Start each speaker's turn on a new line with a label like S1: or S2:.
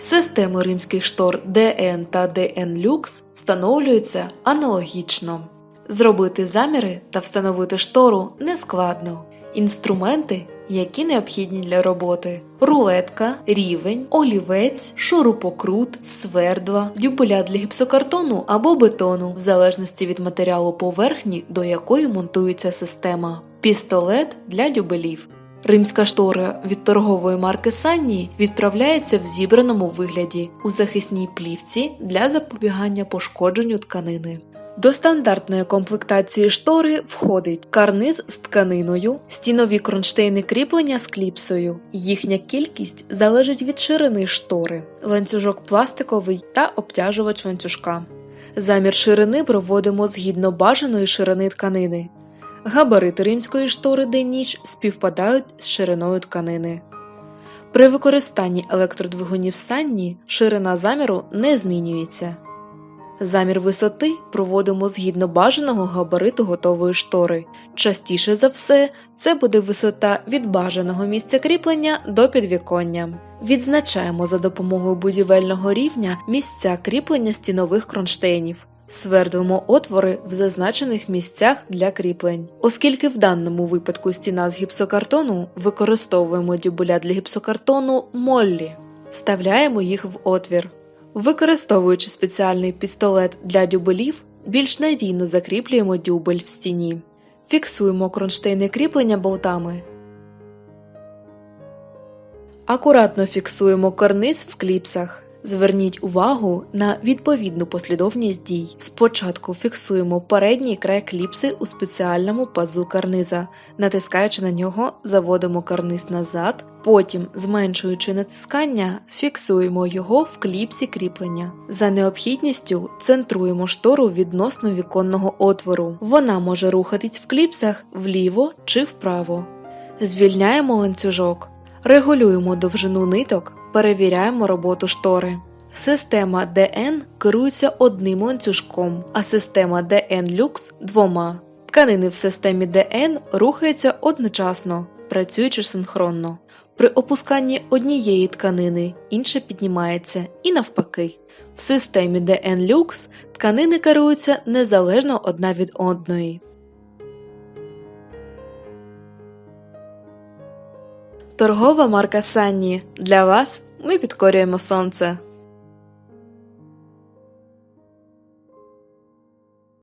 S1: Системи римських штор DN та DN Lux встановлюються аналогічно. Зробити заміри та встановити штору нескладно. Інструменти, які необхідні для роботи: рулетка, рівень, олівець, шурупокрут, свердла, дюбеля для гіпсокартону або бетону, в залежності від матеріалу поверхні, до якої монтується система, пістолет для дюбелів. Римська штора від торгової марки Санні відправляється в зібраному вигляді у захисній плівці для запобігання пошкодженню тканини. До стандартної комплектації штори входить карниз з тканиною, стінові кронштейни кріплення з кліпсою. Їхня кількість залежить від ширини штори, ланцюжок пластиковий та обтяжувач ланцюжка. Замір ширини проводимо згідно бажаної ширини тканини. Габарити римської штори день-ніч співпадають з шириною тканини. При використанні електродвигунів Санні ширина заміру не змінюється. Замір висоти проводимо згідно бажаного габариту готової штори. Частіше за все, це буде висота від бажаного місця кріплення до підвіконня. Відзначаємо за допомогою будівельного рівня місця кріплення стінових кронштейнів. Свердлимо отвори в зазначених місцях для кріплень. Оскільки в даному випадку стіна з гіпсокартону, використовуємо дюбеля для гіпсокартону Моллі. Вставляємо їх в отвір. Використовуючи спеціальний пістолет для дюбелів, більш надійно закріплюємо дюбель в стіні. Фіксуємо кронштейни кріплення болтами. Акуратно фіксуємо карниз в кліпсах. Зверніть увагу на відповідну послідовність дій. Спочатку фіксуємо передній край кліпси у спеціальному пазу карниза. Натискаючи на нього, заводимо карниз назад, потім, зменшуючи натискання, фіксуємо його в кліпсі кріплення. За необхідністю центруємо штору відносно віконного отвору. Вона може рухатись в кліпсах вліво чи вправо. Звільняємо ланцюжок. Регулюємо довжину ниток, перевіряємо роботу штори. Система DN керується одним ланцюжком, а система DN Lux – двома. Тканини в системі DN рухаються одночасно, працюючи синхронно. При опусканні однієї тканини інша піднімається і навпаки. В системі DN Lux тканини керуються незалежно одна від одної. Торгова марка Санні. Для вас ми підкорюємо сонце.